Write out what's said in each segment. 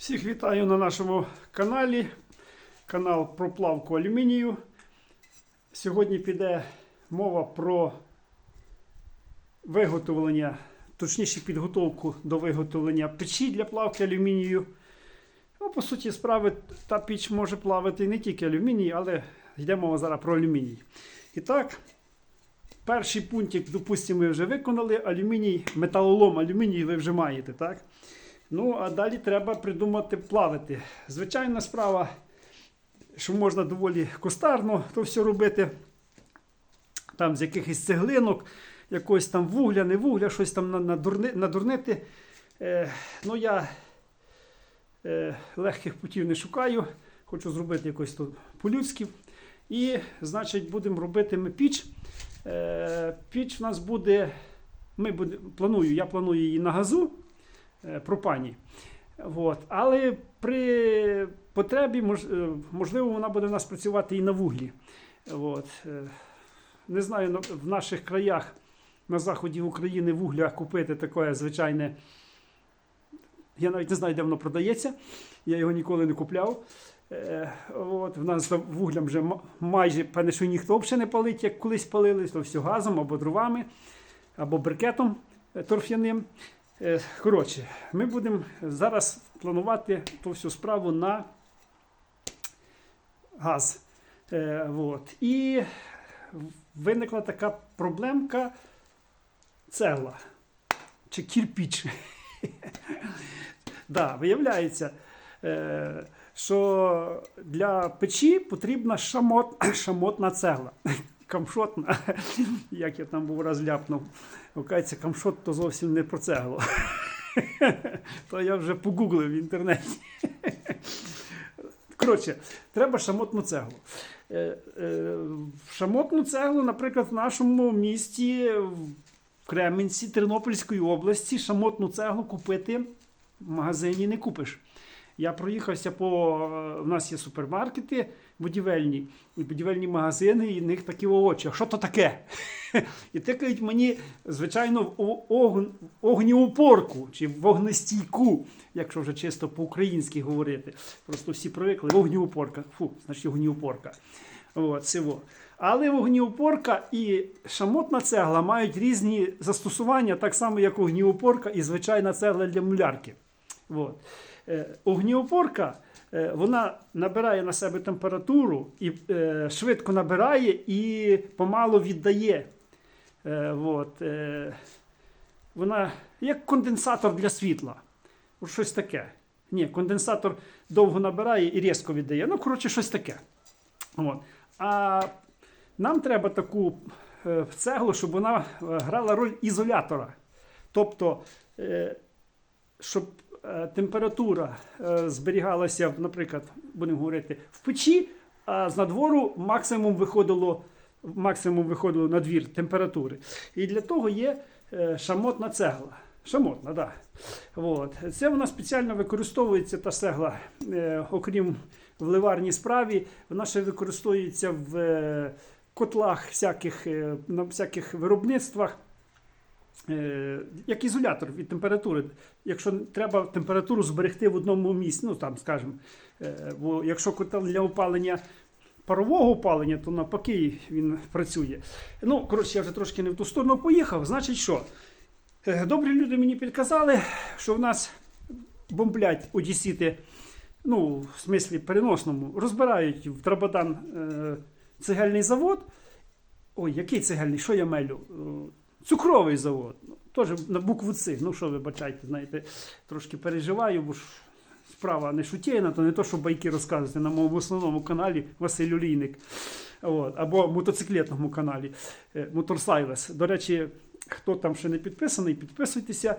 Всіх вітаю на нашому каналі. Канал про плавку алюмінію. Сьогодні піде мова про виготовлення, точніше підготовку до виготовлення печі для плавки алюмінію. Ну, по суті справи, та піч може плавити не тільки алюміній, але йде мова зараз про алюміній. І так, перший пунктик, допустимо, ви вже виконали. Алюміній, металолом, алюміній ви вже маєте, так? Ну, а далі треба придумати плавити. Звичайна справа, що можна доволі кустарно то все робити. Там з якихось цеглинок, якогось там вугля, не вугля, щось там надурни, надурнити. Е, ну, я е, легких путів не шукаю. Хочу зробити якось тут по-людськи. І, значить, будемо робити ми піч. Е, піч у нас буде. Ми буде, планую, я планую її на газу пропані. От. Але при потребі, е, можливо, вона буде у нас працювати і на вуглі. От. Е, Не знаю, в наших краях на заході України вугля купити таке звичайне. Я навіть не знаю, де воно продається. Я його ніколи не купляв. Е, От, в нас вуглям вже майже певне, що ніхто взагалі не палить, як колись палили, то все газом або дровами, або брикетом е, торф'яним. Е, Коротше, ми будемо зараз планувати ту всю справу на газ. Е, от. І виникла така проблемка цегла чи кірпіч. да, виявляється, е, що для печі потрібна шамот, шамотна цегла. Камшотна, як я там був розляпнув. Окається, камшот то зовсім не про цеглу. То я вже погуглив в інтернеті. Коротше, треба шамотну цеглу. Е, е, Шамотну цеглу, наприклад, в нашому місті, в Кременці, Тернопільської області, шамотну цеглу купити в магазині не купиш. Я проїхався по. е, В нас є супермаркети будівельні, і будівельні магазини, і в них такі очі. А що то таке? І тикають мені, звичайно, в огнеупорку чи вогнестійку, якщо вже чисто по-українськи говорити. Просто всі привикли. Вогнеупорка. Фу, значить вогнеупорка. От, цього. Але вогнеупорка і шамотна цегла мають різні застосування, так само, як вогнеупорка і звичайна цегла для мулярки. От. Е, Огнеупорка вона набирає на себе температуру і е, швидко набирає і помалу віддає. Е, от, е, вона як конденсатор для світла. Щось таке. Ні, конденсатор довго набирає і різко віддає. Ну, коротше, щось таке. От. А нам треба таку е, цеглу, щоб вона е, грала роль ізолятора. Тобто, е, щоб е, температура е, зберігалася, наприклад, будемо говорити, в печі, а з надвору максимум виходило, максимум виходило на двір температури. І для того є е, шамотна цегла. Шамотна. Да. От. Це вона спеціально використовується, та цегла, е, окрім в ливарній справі, вона ще використовується в е, котлах, всяких, е, на всяких виробництвах. Е, як ізолятор від температури. Якщо треба температуру зберегти в одному місці, ну там, скажімо, е, бо якщо котел для опалення парового опалення, то навпаки він працює. Ну, коротше, я вже трошки не в ту сторону поїхав. Значить, що? Е, Добрі люди мені підказали, що в нас бомблять одісіти, ну, в смислі переносному, розбирають в Трабадан е, цегельний завод. Ой, який цегельний? Що я мелю? Цукровий завод. Ну, Теж на букву Ц. Ну що ви бачайте, знаєте, трошки переживаю, бо ж справа не шутєйна, то не то, що байки розказувати на моєму основному каналі Василь Олійник. От, або мотоциклетному каналі е, Моторсайлес. До речі, хто там ще не підписаний, підписуйтеся.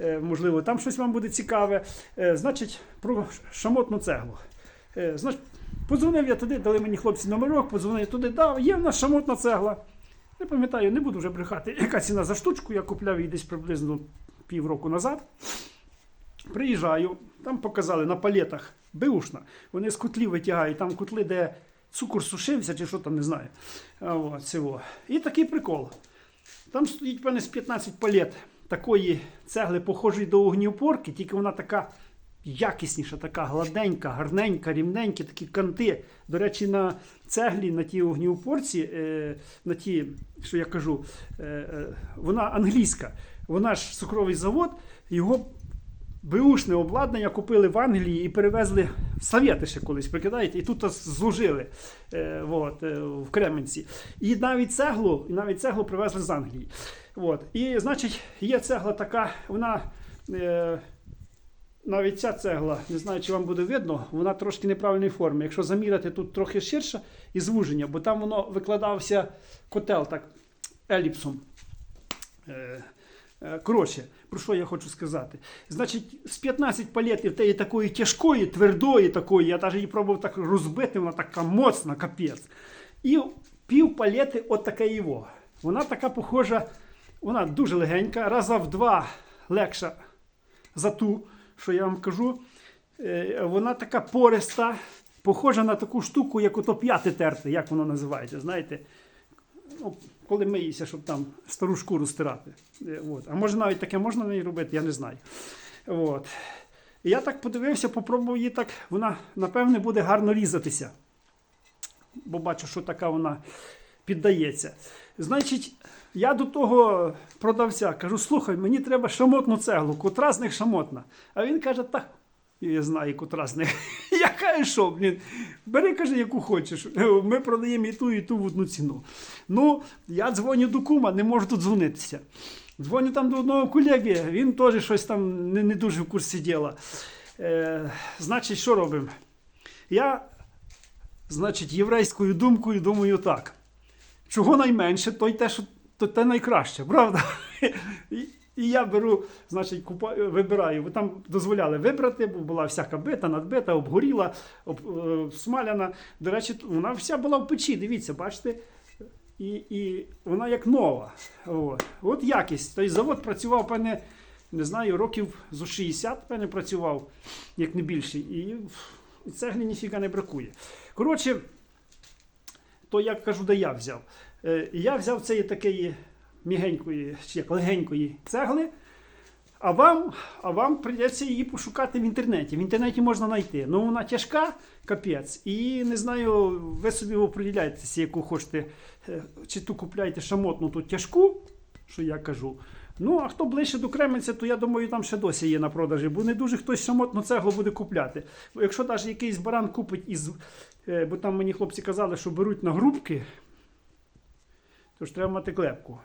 Е, Можливо, там щось вам буде цікаве. Е, Значить, про шамотну цеглу. Значить, подзвонив я туди, дали мені хлопці номерок, подзвонив туди, да, є в нас шамотна цегла. Не пам'ятаю, не буду вже брехати, яка ціна за штучку. Я купляв її десь приблизно півроку назад. Приїжджаю, там показали на палетах беушна. Вони з котлів витягають, там котли, де цукор сушився чи що там, не знаю. Цього. І такий прикол. Там стоїть певне з 15 палет такої цегли, похожої до огнівпорки, тільки вона така якісніша, така гладенька, гарненька, рівненькі, такі канти. До речі, на цеглі, на тій огнеупорці, е, на ті, що я кажу, е, е, вона англійська. Вона ж цукровий завод, його Беушне обладнання купили в Англії і перевезли в Совєти ще колись, прикидаєте, і тут зложили е, от, е, в Кременці. І навіть цеглу, і навіть цеглу привезли з Англії. От. І, значить, є цегла така, вона. Е, навіть ця цегла, не знаю, чи вам буде видно, вона трошки неправильної форми. Якщо заміряти, тут трохи ширше і звуження, бо там воно викладався котел так еліпсом. Е, е, Коротше, про що я хочу сказати? Значить, з 15 палетів тієї такої тяжкої, твердої такої, я навіть її пробував так розбити, вона така моцна, капець. І пів палети от таке його. Вона така похожа, вона дуже легенька, раза в два легша за ту, що я вам кажу. Е, Вона така пориста, похожа на таку штуку, як ото п'яти терти, як воно називається, знаєте. Ну, коли миєшся, щоб там стару шкуру стирати. Е, От. А може навіть таке можна на ній робити, я не знаю. От. Я так подивився, попробував її так, вона, напевне, буде гарно різатися. Бо бачу, що така вона піддається. Значить, я до того продавця кажу: слухай, мені треба шамотну цеглу, котра з них шамотна. А він каже, так. Я знаю, котра з них. Я кажу, що, блін, бери, каже, яку хочеш. Ми продаємо і ту, і ту в одну ціну. Ну, я дзвоню до кума, не можу дзвонитися. Дзвоню там до одного колеги, він теж щось там не, не дуже в курсі діла. Е, значить, що робимо? Я, значить, єврейською думкою думаю так. Чого найменше, то й те, що то те найкраще, правда? І, я беру, значить, купа, вибираю, бо там дозволяли вибрати, бо була всяка бита, надбита, обгоріла, об, е. До речі, вона вся була в печі, дивіться, бачите? І, і вона як нова. От, От якість. Той завод працював, певне, не знаю, років зо 60, певне, працював, як не більше. І, і цеглі ніфіга не бракує. Коротше, то я кажу, де я взяв. Е, я взяв цієї такої мігенької, чи як легенької цегли. А вам, а вам прийдеться її пошукати в інтернеті. В інтернеті можна знайти. Ну вона тяжка, капець. І не знаю, ви собі оприділяєтеся, яку хочете. Е, Чи ту купляєте шамотну, ту тяжку, що я кажу. Ну, а хто ближче до Кременця, то я думаю, там ще досі є на продажі, бо не дуже хтось шамотну цеглу буде купляти. Якщо навіть якийсь баран купить із. е, Бо там мені хлопці казали, що беруть на грубки, то ж треба мати клепку.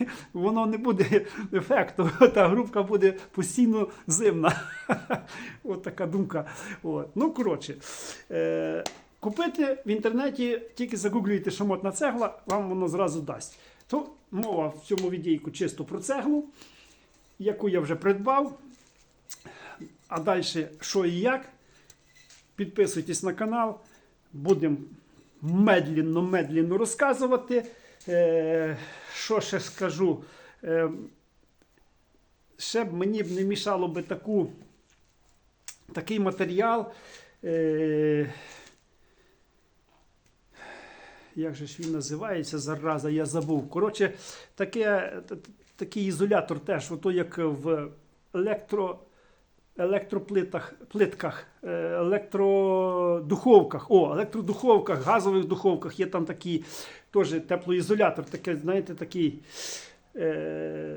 Воно не буде ефекту, та грубка буде постійно зимна. От така думка. От. Ну, коротше, е, купити в інтернеті, тільки загуглюєте шамотна цегла, вам воно зразу дасть. То мова в цьому відійку чисто про цеглу, яку я вже придбав. А далі, що і як, підписуйтесь на канал, будемо медленно-медленно розказувати. Е, що ще скажу? Е, ще б мені б не мішало би таку, такий матеріал. Е, як же ж він називається зараза, я забув. Коротше, таке, такий ізолятор теж, ото як в електро, електроплитах, плитках, е, електродуховках. О, електродуховках, газових духовках є там такий теж теплоізолятор, таке, знаєте, такий. Е,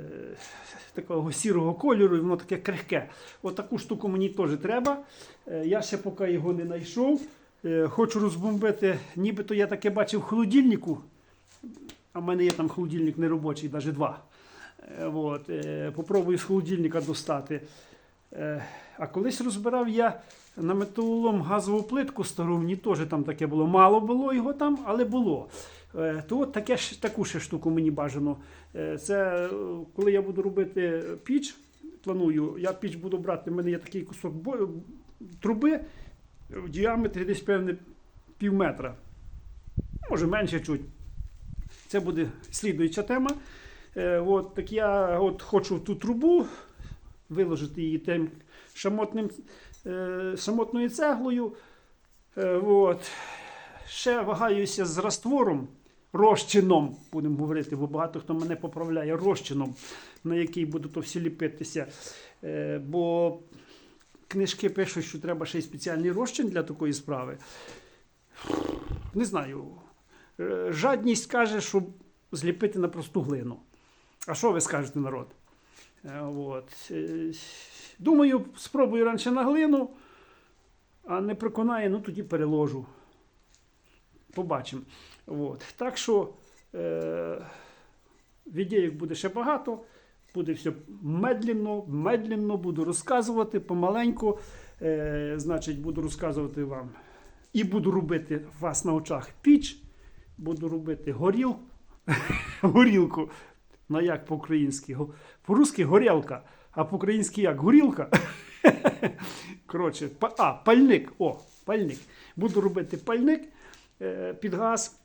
такого сірого кольору, і воно таке крихке. От таку штуку мені теж треба. Е, я ще поки його не знайшов. Е, хочу розбомбити, нібито я таке бачив в холодильнику. А в мене є там холодильник неробочий, навіть два. Е, от, попробую з холодильника достати. Е, а колись розбирав я на металолом газову плитку стару, мені теж там таке було. Мало було його там, але було. Е, То от таке, таку ще штуку мені бажано. Е, Це коли я буду робити піч, планую, я піч буду брати, в мене є такий кусок труби в діаметрі десь певне пів метра. Може менше чуть. Це буде слідуюча тема. От, так я от хочу ту трубу виложити її тим шамотним, е, шамотною цеглою. Е, от. Ще вагаюся з раствором, розчином, будемо говорити, бо багато хто мене поправляє розчином, на який буду то всі ліпитися. Е, бо книжки пишуть, що треба ще й спеціальний розчин для такої справи. Не знаю. Е, Жадність каже, щоб зліпити на просту глину. А що ви скажете, народ? От. Думаю, спробую раніше на глину, а не проконає, ну тоді переложу. Побачимо. Так що е, відеїк буде ще багато. Буде все медленно, медленно буду розказувати помаленьку. Е, значить, буду розказувати вам. І буду робити вас на очах піч, буду робити горіл, горілку. Ну як по-українськи? По-русски горілка, а по-українськи як? Горілка. Коротше, а, пальник. О, пальник. Буду робити пальник е, під газ.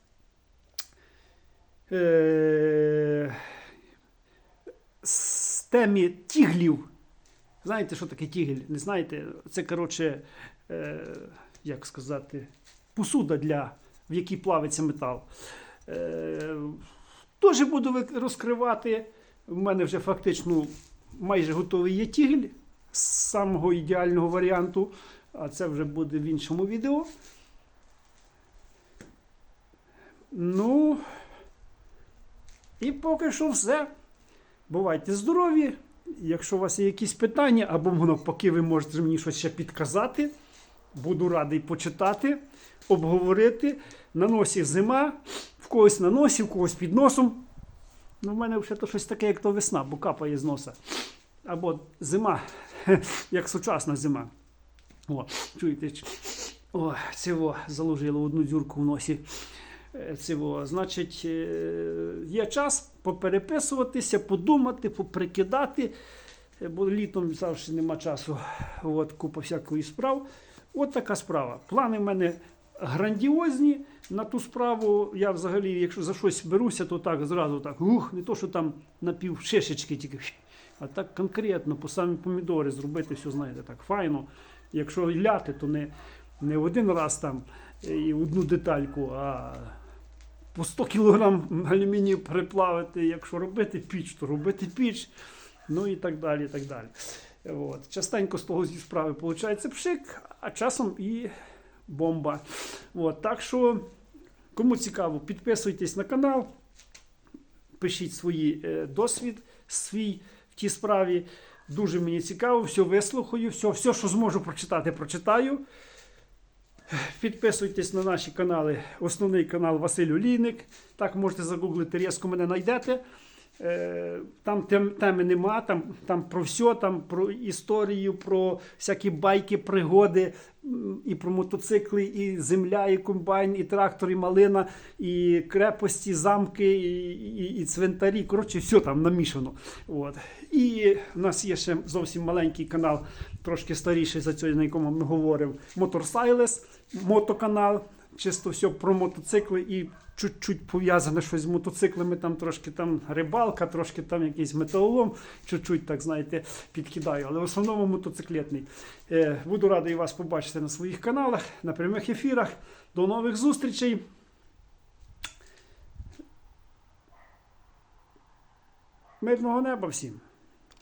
Е, з темі тіглів. Знаєте, що таке тігель? Не знаєте? Це, коротше, е, як сказати, посуда, для, в якій плавиться метал. Теж буду розкривати. У мене вже фактично майже готовий є тігель з самого ідеального варіанту. А це вже буде в іншому відео. Ну, і поки що все. Бувайте здорові. Якщо у вас є якісь питання, або навпаки, ви можете мені щось ще підказати. Буду радий почитати, обговорити. На носі зима, в когось на носі, в когось під носом. Ну, в мене вже то щось таке, як то весна, бо капає з носа. Або зима, як сучасна зима. О, чуєте? О, цього заложило одну дзюрку в носі. Е, Цього. Значить, е, є час попереписуватися, подумати, поприкидати. Е, Бо літом завжди нема часу. От, купа всякої справ. От така справа. Плани в мене грандіозні на ту справу. Я взагалі, якщо за щось беруся, то так зразу так. Ух, не то, що там на пів шишечки тільки. А так конкретно, по самі помідори зробити все, знаєте, так файно. Якщо ляти, то не, не один раз там е, і одну детальку, а по 100 кг алюмінію переплавити. Якщо робити піч, то робити піч. Ну і так далі. і так далі. От. Частенько з того зі справи виходить пшик, а часом і бомба. От. Так що, кому цікаво, підписуйтесь на канал, пишіть свій е, досвід свій в тій справі. Дуже мені цікаво, все вислухаю, все, все, що зможу прочитати, прочитаю. Підписуйтесь на наші канали. Основний канал Василь Олійник. Так можете загуглити, різко мене знайдете. Е, Там тем, теми нема, там, там про все, там про історію, про всякі байки, пригоди, і про мотоцикли, і земля, і комбайн, і трактор, і малина, і крепості, замки, і, і, і цвинтарі. Коротше, все там намішано. От. І в нас є ще зовсім маленький канал, трошки старіший за цей, на якому ми говорив, Motorsailes, мотоканал. Чисто все про мотоцикли і чуть-чуть пов'язане щось з мотоциклами, там трошки там рибалка, трошки там якийсь металолом, чуть-чуть, так знаєте, підкидаю. Але в основному мотоциклетний. Е, буду радий вас побачити на своїх каналах, на прямих ефірах. До нових зустрічей. Мирного неба всім!